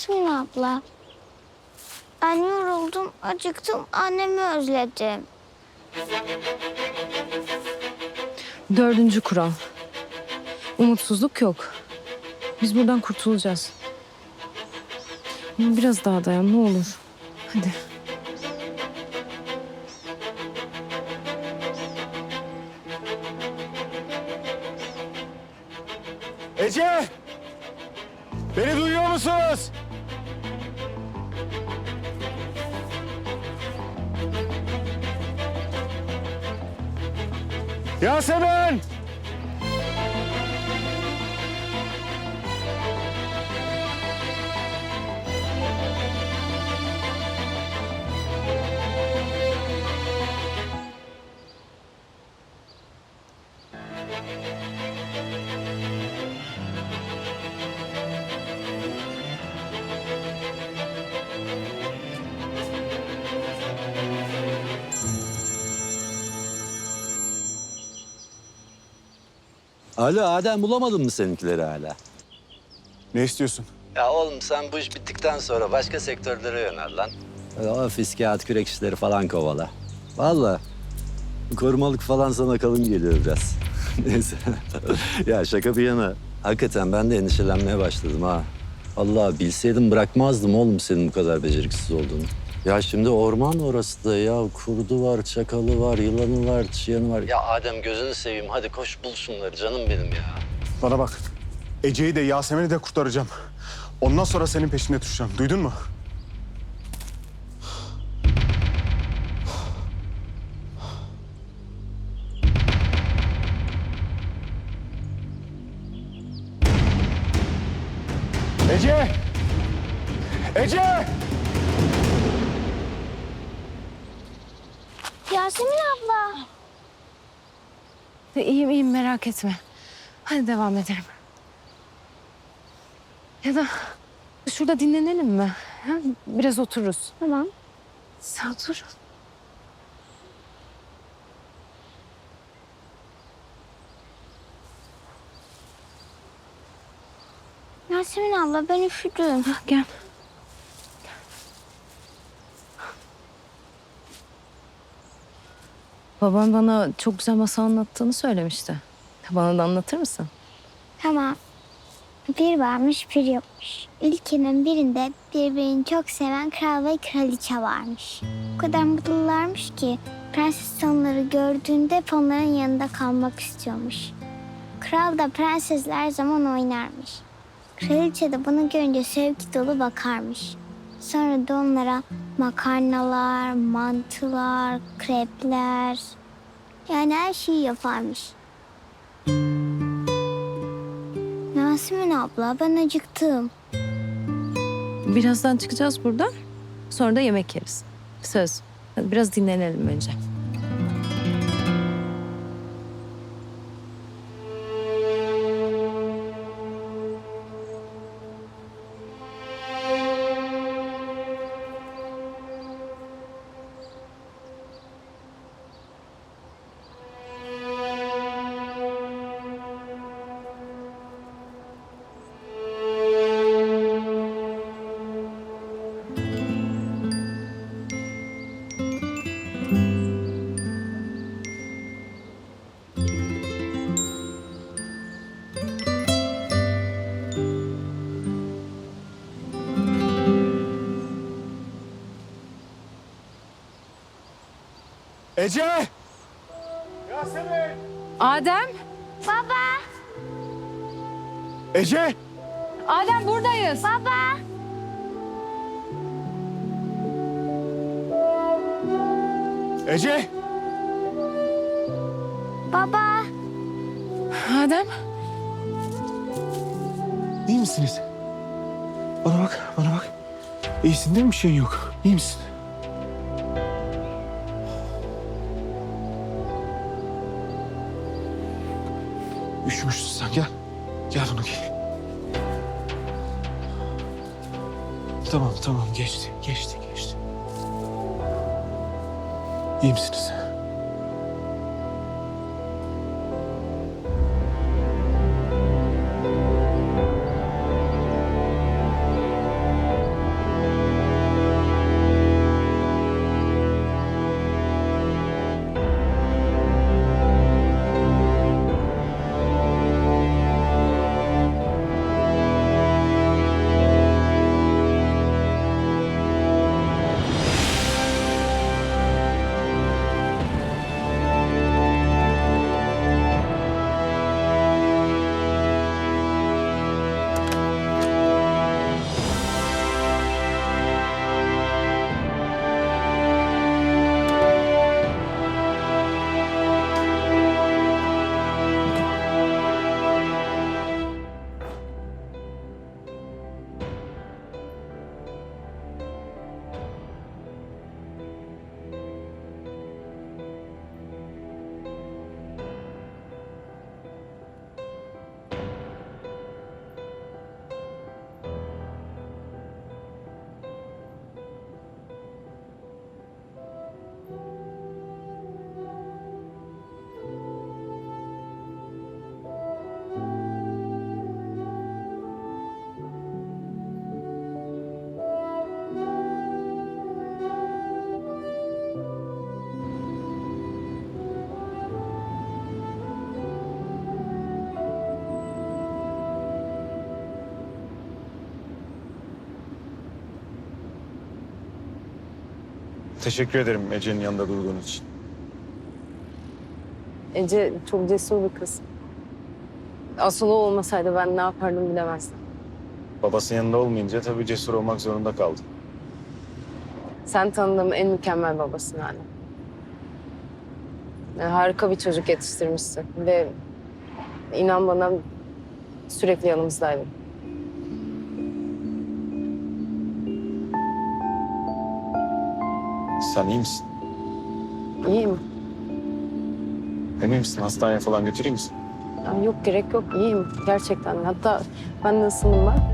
Yasemin abla. Ben yoruldum, acıktım, annemi özledim. Dördüncü kural. Umutsuzluk yok. Biz buradan kurtulacağız. Ama biraz daha dayan ne olur. Hadi. Ece! Beni duyuyor Yasemin! Alo Adem bulamadın mı seninkileri hala? Ne istiyorsun? Ya oğlum sen bu iş bittikten sonra başka sektörlere yönel lan. Öyle ofis, kağıt, kürek işleri falan kovala. Vallahi korumalık falan sana kalın geliyor biraz. Neyse. ya şaka bir yana. Hakikaten ben de endişelenmeye başladım ha. Allah bilseydim bırakmazdım oğlum senin bu kadar beceriksiz olduğunu. Ya şimdi orman orası da ya. Kurdu var, çakalı var, yılanı var, çıyanı var. Ya Adem gözünü seveyim hadi koş bul şunları canım benim ya. Bana bak. Ece'yi de Yasemin'i de kurtaracağım. Ondan sonra senin peşinde düşeceğim. Duydun mu? Ece! Ece! Yasemin abla. İyiyim iyiyim merak etme. Hadi devam edelim. Ya da şurada dinlenelim mi? Ha? Biraz otururuz. Tamam. Sen otur. Yasemin abla ben üşüdüm. Ha, gel. Baban bana çok güzel masal anlattığını söylemişti. Bana da anlatır mısın? Tamam. Bir varmış bir yokmuş. Ülkenin birinde birbirini çok seven kral ve kraliçe varmış. O kadar mutlularmış ki prenses onları gördüğünde hep onların yanında kalmak istiyormuş. Kral da prensesle her zaman oynarmış. Kraliçe de bunu görünce sevgi dolu bakarmış. Sonra da onlara makarnalar, mantılar, krepler yani her şeyi yaparmış. Yasemin abla ben acıktım. Birazdan çıkacağız buradan. Sonra da yemek yeriz. Söz. Biraz dinlenelim önce. Ece! Yasemin! Adem! Baba, Ece! Adem buradayız. baba. Ece! Baba. Adem. İyi misiniz? Bana bak, bana bak. İyisin değil mi? Bir şeyin yok. İyi misin? Üşümüşsün sen. Gel. Gel bunu giy. Tamam, tamam. Geçti, geçti, geçti. İyi misiniz? Teşekkür ederim Ece'nin yanında durduğun için. Ece çok cesur bir kız. Asıl o olmasaydı ben ne yapardım bilemezdim. Babasının yanında olmayınca tabii cesur olmak zorunda kaldı. Sen tanıdığım en mükemmel babasın. Yani harika bir çocuk yetiştirmişsin ve inan bana sürekli yanımızdaydın. Sen iyi misin? İyiyim. Emin misin? Hastaneye falan götüreyim misin? Yok gerek yok iyiyim gerçekten. Hatta ben de ısındım ben.